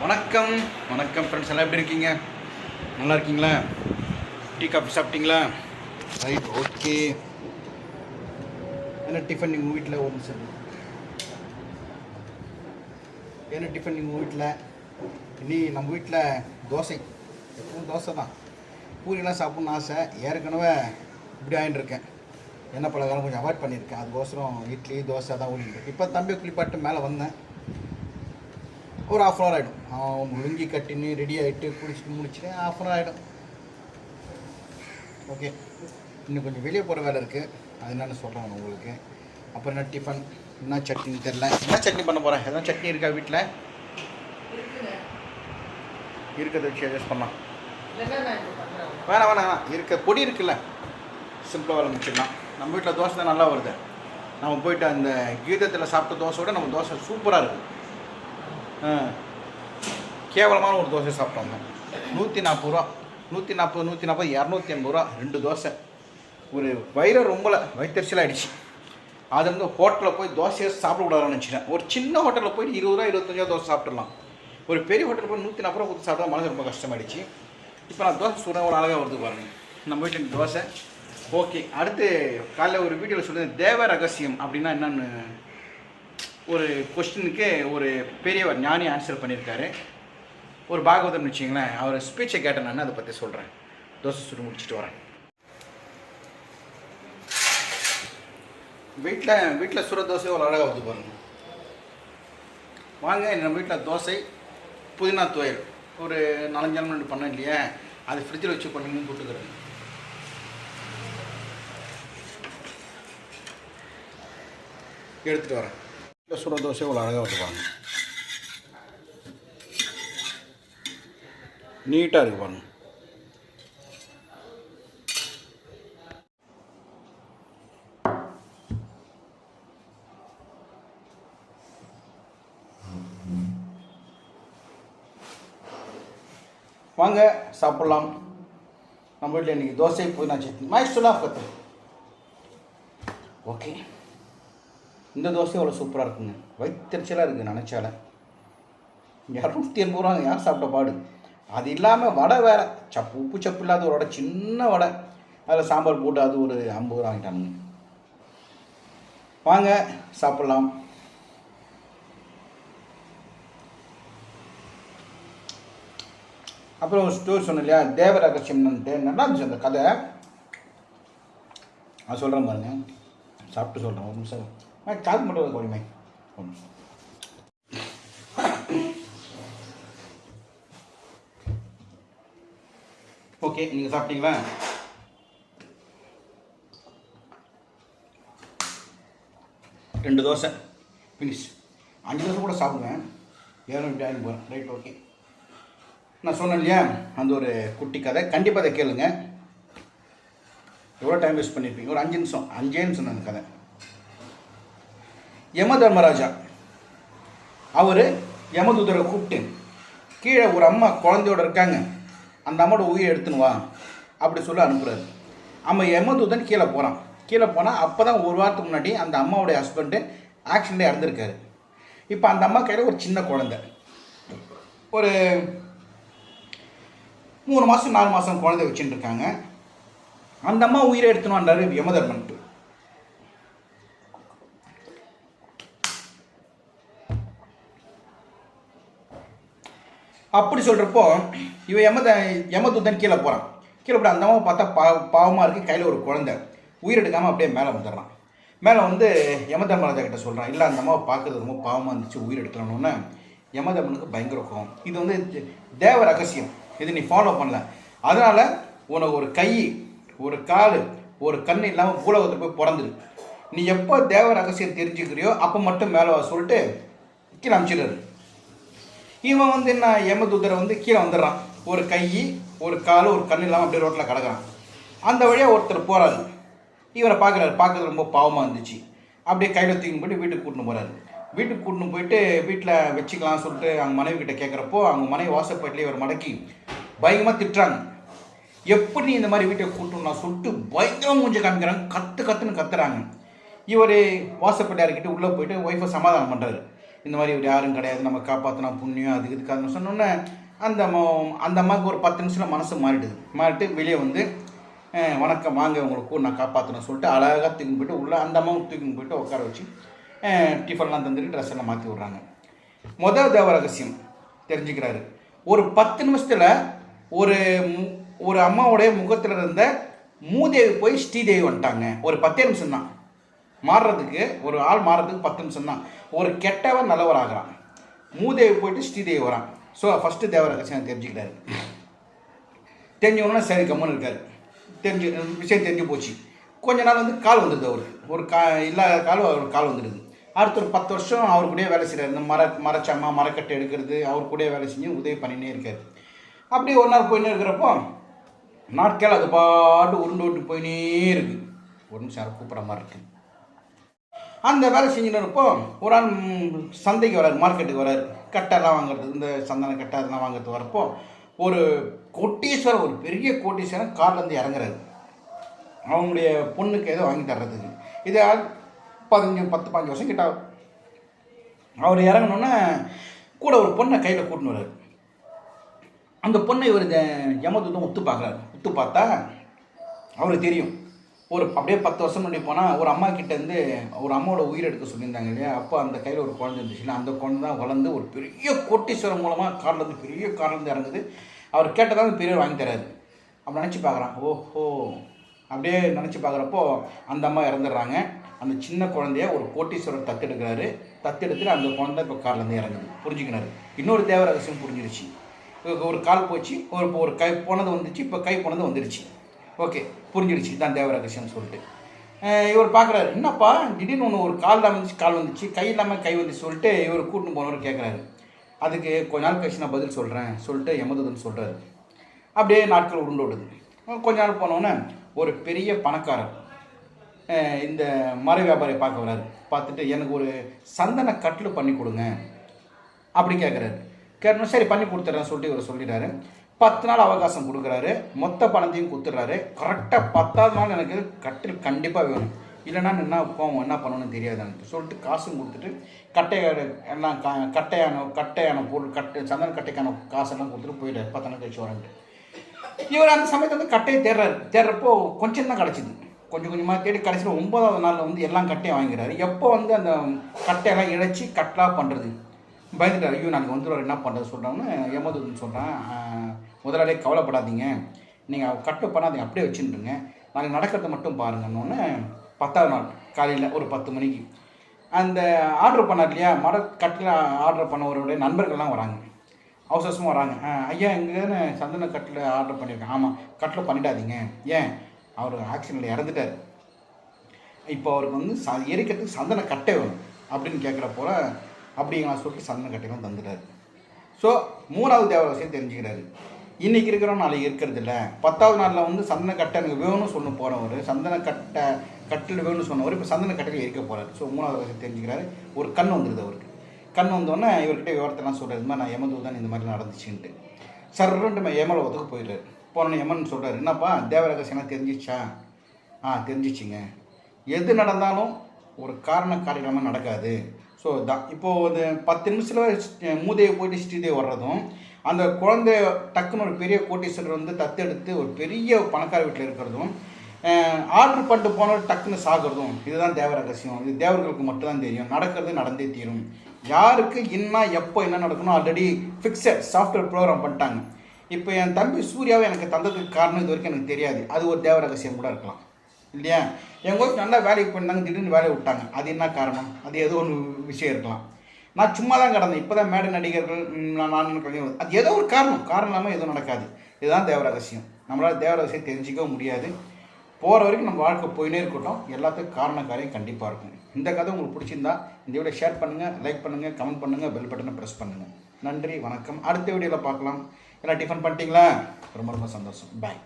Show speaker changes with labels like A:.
A: வணக்கம் வணக்கம் ஃப்ரெண்ட்ஸ் எல்லாம் எப்படி இருக்கீங்க நல்லா இருக்கீங்களா டீ காஃபி சாப்பிட்டீங்களா ரைட் ஓகே என்ன டிஃபன் நீங்கள் வீட்டில் ஒன்று சார் என்ன டிஃபன் நீங்கள் வீட்டில் இனி நம்ம வீட்டில் தோசை எப்பவும் தோசை தான் பூரியெல்லாம் சாப்பிட்ணுன்னு ஆசை ஏற்கனவே இப்படி ஆகிட்டுருக்கேன் என்ன பலகாரம் கொஞ்சம் அவாய்ட் பண்ணியிருக்கேன் அதுக்கோசரம் இட்லி தோசை தான் ஓடிட்டு இப்போ தம்பி குளிப்பாட்டு மேலே வந்தேன் ஒரு ஆஃப் அன் ஹவர் ஆகிடும் அவன் முழுங்கி கட்டின்னு ரெடி ஆகிட்டு குடிச்சிட்டு முடிச்சுட்டு ஆஃப் அன் ஹவர் ஆகிடும் ஓகே இன்னும் கொஞ்சம் வெளியே போகிற வேலை இருக்குது அது என்னென்னு சொல்கிறேன் உங்களுக்கு அப்புறம் என்ன டிஃபன் என்ன சட்னி தெரில என்ன சட்னி பண்ண போகிறேன் எதாவது சட்னி இருக்கா வீட்டில் இருக்கிறத வச்சு அட்ஜஸ்ட் பண்ணலாம் வேணாம் வேணாம் வேணாம் இருக்க பொடி இருக்குல்ல சிம்பிளாக வேலை முடிச்சிடலாம் நம்ம வீட்டில் தோசை தான் நல்லா வருது நம்ம போயிட்டு அந்த கீதத்தில் சாப்பிட்ட தோசையோட நம்ம தோசை சூப்பராக இருக்குது கேவலமான ஒரு தோசை சாப்பிட்டோங்க நூற்றி நாற்பது ரூபா நூற்றி நாற்பது நூற்றி நாற்பது இரநூத்தி எண்பது ரூபா ரெண்டு தோசை ஒரு வயிற ரொம்ப வயிற்றுச்சல் ஆகிடுச்சு அது வந்து ஹோட்டலில் போய் தோசையை சாப்பிடக்கூடாதுன்னு நினச்சிட்டேன் ஒரு சின்ன ஹோட்டலில் போய் இருபது ரூபா இருபத்தஞ்சா தோசை சாப்பிட்றலாம் ஒரு பெரிய ஹோட்டலில் போய் நூற்றி நாற்பது ரூபா கொடுத்து சாப்பிட்டா மனசு ரொம்ப கஷ்டமாயிடுச்சு இப்போ நான் தோசை சுடுறேன் ஒரு அழகாக வருது பாருங்கள் நம்ம வீட்டில் தோசை ஓகே அடுத்து காலையில் ஒரு வீடியோவில் சொல்லுங்கள் தேவ ரகசியம் அப்படின்னா என்னென்னு ஒரு கொஸ்டினுக்கு ஒரு பெரிய ஒரு ஞானி ஆன்சர் பண்ணியிருக்காரு ஒரு பாகவதம் வச்சிங்களேன் அவர் ஸ்பீச்சை கேட்டேன் நான் அதை பற்றி சொல்கிறேன் தோசை சுட்டு முடிச்சுட்டு வரேன் வீட்டில் வீட்டில் சுட தோசை ஒரு அழகாக வந்து பாருங்க வாங்க நம்ம வீட்டில் தோசை புதினா துவையல் ஒரு நாலஞ்சு நாள் முன்னாடி பண்ணேன் இல்லையா அது ஃப்ரிட்ஜில் வச்சு பண்ணுங்கன்னு போட்டுக்கிறேன் எடுத்துகிட்டு வரேன் இல்லை சுட தோசை இவ்வளோ அழகாக வச்சுப்பாங்க நீட்டாக இருக்குது பாருங்க வாங்க சாப்பிட்லாம் நம்ம வீட்டில் இன்றைக்கி தோசை புதினா சட்னி மை சுலாஃப் கத்து ஓகே இந்த தோசை அவ்வளோ சூப்பராக இருக்குங்க வைத்தறிச்சலாக இருக்குது நினச்சால இரநூத்தி எண்பது ரூபாங்க யார் சாப்பிட்ட பாடு அது இல்லாமல் வடை வேறு சப்பு உப்பு சப்பு இல்லாத ஒரு வடை சின்ன வடை அதில் சாம்பார் போட்டு அது ஒரு ஐம்பது ரூபா வாங்கிட்டானுங்க வாங்க சாப்பிட்லாம் அப்புறம் ஒரு ஸ்டோரி சொன்னேன் இல்லையா தேவர் அகசியம்னுட்டு நல்லா இருந்துச்சு அந்த கதை நான் சொல்கிறேன் பாருங்க சாப்பிட்டு சொல்கிறேன் ஒரு நிமிஷம் நான் கால் மட்டும் கொடுமை ஓகே நீங்கள் சாப்பிட்டீங்களா ரெண்டு தோசை ஃபினிஷ் அஞ்சு தோசை கூட சாப்பிடுவேன் ஏழு டைம் போகிறேன் ரைட் ஓகே நான் சொன்னேன் இல்லையா அந்த ஒரு குட்டி கதை கண்டிப்பாக அதை கேளுங்க எவ்வளோ டைம் வேஸ்ட் பண்ணியிருப்பீங்க ஒரு அஞ்சு நிமிஷம் அஞ்சே நிமிஷம் அந்த கதை யம தர்மராஜா அவர் யமதூதரை கூப்பிட்டு கீழே ஒரு அம்மா குழந்தையோட இருக்காங்க அந்த அம்மாவோட உயிரை எடுத்துன்னு வா அப்படி சொல்லி அனுப்புகிறாரு அம்மா யமதூதன் கீழே போகிறான் கீழே போனால் அப்போ தான் ஒரு வாரத்துக்கு முன்னாடி அந்த அம்மாவுடைய ஹஸ்பண்டு ஆக்சிடெண்ட்டில் இறந்துருக்காரு இப்போ அந்த அம்மா கையில் ஒரு சின்ன குழந்தை ஒரு மூணு மாதம் நாலு மாதம் குழந்தை வச்சுட்டு அந்த அம்மா உயிரை எடுத்துன்னு வந்தார் யமதர்மன்ட்டு அப்படி சொல்கிறப்போ இவன் யமத யமதூதன் கீழே போகிறான் கீழே போய் அந்த பார்த்தா பா பாவமாக இருக்குது கையில் ஒரு குழந்தை உயிரெடுக்காமல் அப்படியே மேலே வந்துடுறான் மேலே வந்து யமதர்மராஜா கிட்ட சொல்கிறான் இல்லை அந்த அம்மாவை பார்க்குறது ரொம்ப பாவமாக இருந்துச்சு உயிர் எடுக்கலாம்னு யமதர்மனுக்கு பயங்கர கோவம் இது வந்து தேவ ரகசியம் இது நீ ஃபாலோ பண்ணல அதனால் உனக்கு ஒரு கை ஒரு கால் ஒரு கண் இல்லாமல் பூலகத்தில் போய் பிறந்துடு நீ எப்போ தேவ ரகசியம் தெரிஞ்சுக்கிறியோ அப்போ மட்டும் மேலே சொல்லிட்டு கீழே அமுச்சிடுறது இவன் வந்து என்ன ஏமதூதரை வந்து கீழே வந்துடுறான் ஒரு கை ஒரு கால் ஒரு கண் இல்லாமல் அப்படியே ரோட்டில் கிடக்குறான் அந்த வழியாக ஒருத்தர் போகிறாரு இவரை பார்க்குறாரு பார்க்கறது ரொம்ப பாவமாக இருந்துச்சு அப்படியே கையில் தூக்கி போயிட்டு வீட்டுக்கு கூட்டின்னு போகிறாரு வீட்டுக்கு கூட்டின்னு போயிட்டு வீட்டில் வச்சுக்கலாம்னு சொல்லிட்டு அவங்க மனைவி கிட்ட கேட்குறப்போ அவங்க மனைவி வாசப்பட்டிலே இவர் மடக்கி பயங்கரமாக திட்டுறாங்க எப்படி இந்த மாதிரி வீட்டை கூட்டணும்னா சொல்லிட்டு பயங்கரமாக மூஞ்சி காமிக்கிறாங்க கற்று கற்றுன்னு கத்துறாங்க இவர் வாசப்பட்டியார்கிட்ட உள்ளே போயிட்டு ஒய்ஃபை சமாதானம் பண்ணுறாரு இந்த மாதிரி ஒரு யாரும் கிடையாது நம்ம காப்பாற்றினா புண்ணியம் அது இதுக்காக சொன்னோன்னே அந்த அந்த அம்மாவுக்கு ஒரு பத்து நிமிஷத்தில் மனசு மாறிடுது மாறிட்டு வெளியே வந்து வணக்கம் வாங்க உங்களுக்கு நான் காப்பாற்றணும் சொல்லிட்டு அழகாக தூக்கின்னு போயிட்டு உள்ளே அந்த அம்மாவும் தூக்கின்னு போயிட்டு உட்கார வச்சு டிஃபன்லாம் தந்துட்டு ட்ரெஸ் எல்லாம் மாற்றி விட்றாங்க மொதல் தேவ ரகசியம் தெரிஞ்சுக்கிறாரு ஒரு பத்து நிமிஷத்தில் ஒரு ஒரு அம்மாவுடைய முகத்தில் இருந்த மூதேவி போய் ஸ்ரீதேவி வந்துட்டாங்க ஒரு பத்தே நிமிஷம் தான் மாறுறதுக்கு ஒரு ஆள் மாறுறதுக்கு பத்து நிமிஷம் தான் ஒரு கெட்டவன் நல்லவராகிறான் மூதேவி போயிட்டு ஸ்ரீதேவி வரான் ஸோ ஃபஸ்ட்டு தேவராக கட்சி தெரிஞ்சுக்கிட்டாரு தெரிஞ்சவொன்னா சரி கம்மன் இருக்காரு தெரிஞ்சு விஷயம் தெரிஞ்சு போச்சு கொஞ்ச நாள் வந்து கால் வந்துடுது அவருக்கு ஒரு கா இல்லாத காலும் அவருக்கு கால் வந்துடுது அடுத்த ஒரு பத்து வருஷம் அவர் கூடயே வேலை செய்கிறார் இந்த மர மரச்சம்மா மரக்கட்டை எடுக்கிறது அவர் கூடயே வேலை செஞ்சு உதவி பண்ணினே இருக்கார் அப்படியே ஒரு நாள் போயின்னு இருக்கிறப்போ நாட்கள் அது பாட்டு உருண்டு விட்டு போயினே இருக்குது ஒரு நிமிஷம் கூப்பிட்ற மாதிரி இருக்குது அந்த வேலை செஞ்சுட்டு இருப்போம் ஒரு ஆள் சந்தைக்கு வராரு மார்க்கெட்டுக்கு வராரு கட்டெல்லாம் வாங்குறது இந்த சந்தன கட்டை அதெல்லாம் வாங்குறது வரப்போ ஒரு கோட்டீஸ்வரர் ஒரு பெரிய கோட்டீஸ்வரன் கார்லேருந்து இறங்குறாரு அவங்களுடைய பொண்ணுக்கு ஏதோ வாங்கி தர்றதுக்கு இது பதினஞ்சு பத்து பாஞ்சு வருஷம் கிட்ட அவர் இறங்கணுன்னே கூட ஒரு பொண்ணை கையில் கூட்டின்னு வர்றாரு அந்த பொண்ணை இவர் இந்த யமதூதம் ஒத்து பார்க்குறாரு ஒத்து பார்த்தா அவருக்கு தெரியும் ஒரு அப்படியே பத்து வருஷம் முன்னாடி போனால் ஒரு அம்மா கிட்டேருந்து ஒரு அம்மாவோட உயிர் எடுக்க சொல்லியிருந்தாங்க இல்லையா அப்போ அந்த கையில் ஒரு குழந்தை இருந்துச்சுன்னா அந்த குழந்தை தான் வளர்ந்து ஒரு பெரிய கோட்டீஸ்வரம் மூலமாக கார்லேருந்து பெரிய கார்லேருந்து இறங்குது அவர் கேட்டதாக அந்த பெரியவர் வாங்கி தராது அப்படி நினச்சி பார்க்குறான் ஓஹோ அப்படியே நினச்சி பார்க்குறப்போ அந்த அம்மா இறந்துடுறாங்க அந்த சின்ன குழந்தைய ஒரு கோட்டீஸ்வரர் தத்தெடுக்கிறாரு தத்தெடுத்துட்டு அந்த குழந்தை இப்போ கார்லேருந்து இறங்குது புரிஞ்சுக்கினாரு இன்னொரு தேவரகசியம் புரிஞ்சிருச்சு ஒரு கால் போச்சு ஒரு ஒரு கை போனது வந்துச்சு இப்போ கை போனது வந்துடுச்சு ஓகே புரிஞ்சிடுச்சு தான் தேவரா சொல்லிட்டு இவர் பார்க்குறாரு என்னப்பா திடீர்னு ஒன்று ஒரு கால் இல்லாமல் இருந்துச்சு கால் வந்துச்சு கை இல்லாமல் கை வந்துச்சு சொல்லிட்டு இவர் கூட்டின்னு போனவர் கேட்குறாரு அதுக்கு கொஞ்ச நாள் கழிச்சு நான் பதில் சொல்கிறேன் சொல்லிட்டு எமதுன்னு சொல்கிறாரு அப்படியே நாட்கள் உருண்டோடுது கொஞ்ச நாள் போனோன்னே ஒரு பெரிய பணக்காரர் இந்த மர வியாபாரியை பார்க்க வராரு பார்த்துட்டு எனக்கு ஒரு சந்தன கட்டில் பண்ணி கொடுங்க அப்படி கேட்குறாரு கேட்டணும் சரி பண்ணி கொடுத்துட்றேன் சொல்லிட்டு இவர் சொல்லிடுறாரு பத்து நாள் அவகாசம் கொடுக்குறாரு மொத்த பணத்தையும் கொடுத்துட்றாரு கரெக்டாக பத்தாவது நாள் எனக்கு கட்டில் கண்டிப்பாக வேணும் இல்லைன்னா என்ன போவோம் என்ன பண்ணணும்னு தெரியாது எனக்கு சொல்லிட்டு காசும் கொடுத்துட்டு கட்டையோட எல்லாம் கட்டையான கட்டையான பொருள் கட்டு சந்தன கட்டைக்கான காசெல்லாம் கொடுத்துட்டு போயிடுறாரு பத்து நாள் கழிச்சு வரேன்ட்டு இவர் அந்த சமயத்தை வந்து கட்டையை தேடுறாரு தேடுறப்போ கொஞ்சம் தான் கிடச்சிது கொஞ்சம் கொஞ்சமாக தேடி கடைசியில் ஒன்பதாவது நாளில் வந்து எல்லாம் கட்டையும் வாங்கிறாரு எப்போ வந்து அந்த கட்டையெல்லாம் இழைச்சி கட்டலாக பண்ணுறது பயந்துட்டார் ஐயோ நாங்கள் வந்துடுவார் என்ன பண்ணுறது சொல்கிறாங்கன்னு ஏமாந்து சொல்கிறேன் முதலாளியே கவலைப்படாதீங்க நீங்கள் கட்டு பண்ணாதீங்க அப்படியே வச்சுட்டுருங்க நாங்கள் நடக்கிறத மட்டும் பாருங்கன்னு பத்தாவது நாள் காலையில் ஒரு பத்து மணிக்கு அந்த ஆர்டர் பண்ணார் இல்லையா மர கட்டில் ஆர்டர் பண்ணவருடைய நண்பர்கள்லாம் வராங்க அவசரமாக வராங்க ஐயா எங்கேன்னு சந்தன கட்டில் ஆர்டர் பண்ணியிருக்கேன் ஆமாம் கட்டில் பண்ணிடாதீங்க ஏன் அவர் ஆக்சிடெண்ட்டில் இறந்துட்டார் இப்போ அவருக்கு வந்து ச எரிக்கிறதுக்கு சந்தன கட்டை வேணும் அப்படின்னு கேட்குறப்போல அப்படிங்கிற சொல்லி சந்தன கட்டையும் தந்துடுறாரு ஸோ மூணாவது தேவரசையும் தெரிஞ்சுக்கிறாரு இன்றைக்கி இருக்கிறோம் நாளைக்கு இருக்கிறது இல்லை பத்தாவது நாளில் வந்து சந்தன கட்டை எனக்கு வேணும்னு சொன்ன போனவர் சந்தன கட்டை கட்டில் வேணும்னு சொன்னவர் இப்போ சந்தன கட்டையில் இருக்க போகிறார் ஸோ மூணாவது விஷயம் தெரிஞ்சுக்கிறாரு ஒரு கண் வந்துடுது அவருக்கு கண் வந்தோடனே இவர்கிட்ட விவரத்தெல்லாம் சொல்கிறார் இந்த மாதிரி நான் யமதூதன் இந்த மாதிரி நடந்துச்சுன்ட்டு சர்ரண்டு யமலோகத்துக்கு போயிடுறாரு போனோன்னு எமன் சொல்கிறார் என்னப்பா தேவ ரகசியம்லாம் தெரிஞ்சிச்சா ஆ தெரிஞ்சிச்சிங்க எது நடந்தாலும் ஒரு காரண காரியமாக நடக்காது ஸோ தான் இப்போது ஒரு பத்து நிமிஷத்தில் மூதையை போயிட்டு ஸ்ரீதேவி வர்றதும் அந்த குழந்தைய டக்குன்னு ஒரு பெரிய கோட்டீஸ்வரர் வந்து தத்தெடுத்து ஒரு பெரிய பணக்கார வீட்டில் இருக்கிறதும் ஆர்டர் பண்ணிட்டு போனவர் டக்குன்னு சாகிறதும் இதுதான் தேவ ரகசியம் இது தேவர்களுக்கு மட்டும்தான் தெரியும் நடக்கிறது நடந்தே தீரும் யாருக்கு என்ன எப்போ என்ன நடக்கணும் ஆல்ரெடி ஃபிக்ஸட் சாஃப்ட்வேர் ப்ரோக்ராம் பண்ணிட்டாங்க இப்போ என் தம்பி சூர்யாவை எனக்கு தந்ததுக்கு காரணம் இது வரைக்கும் எனக்கு தெரியாது அது ஒரு தேவ ரகசியம் கூட இருக்கலாம் இல்லையா எங்கள் ஒய்ஃப் நல்லா வேலைக்கு போயிருந்தாங்க திடீர்னு வேலையை விட்டாங்க அது என்ன காரணம் அது ஏதோ ஒரு விஷயம் இருக்கலாம் நான் சும்மா தான் கிடந்தேன் இப்போ தான் மேடை நடிகர்கள் நான் நான் அது ஏதோ ஒரு காரணம் காரணம் இல்லாமல் எதுவும் நடக்காது இதுதான் தேவ ரகசியம் நம்மளால் தேவ ரகசியம் தெரிஞ்சிக்கவும் முடியாது போகிற வரைக்கும் நம்ம வாழ்க்கை போயினே இருக்கட்டும் எல்லாத்துக்கும் காரண காரியம் கண்டிப்பாக இருக்கும் இந்த கதை உங்களுக்கு பிடிச்சிருந்தா இந்த வீடியோ ஷேர் பண்ணுங்கள் லைக் பண்ணுங்கள் கமெண்ட் பண்ணுங்கள் பெல் பட்டனை ப்ரெஸ் பண்ணுங்கள் நன்றி வணக்கம் அடுத்த வீடியோவில் பார்க்கலாம் எல்லாம் டிஃபன் பண்ணிட்டீங்களா ரொம்ப ரொம்ப சந்தோஷம் பாய்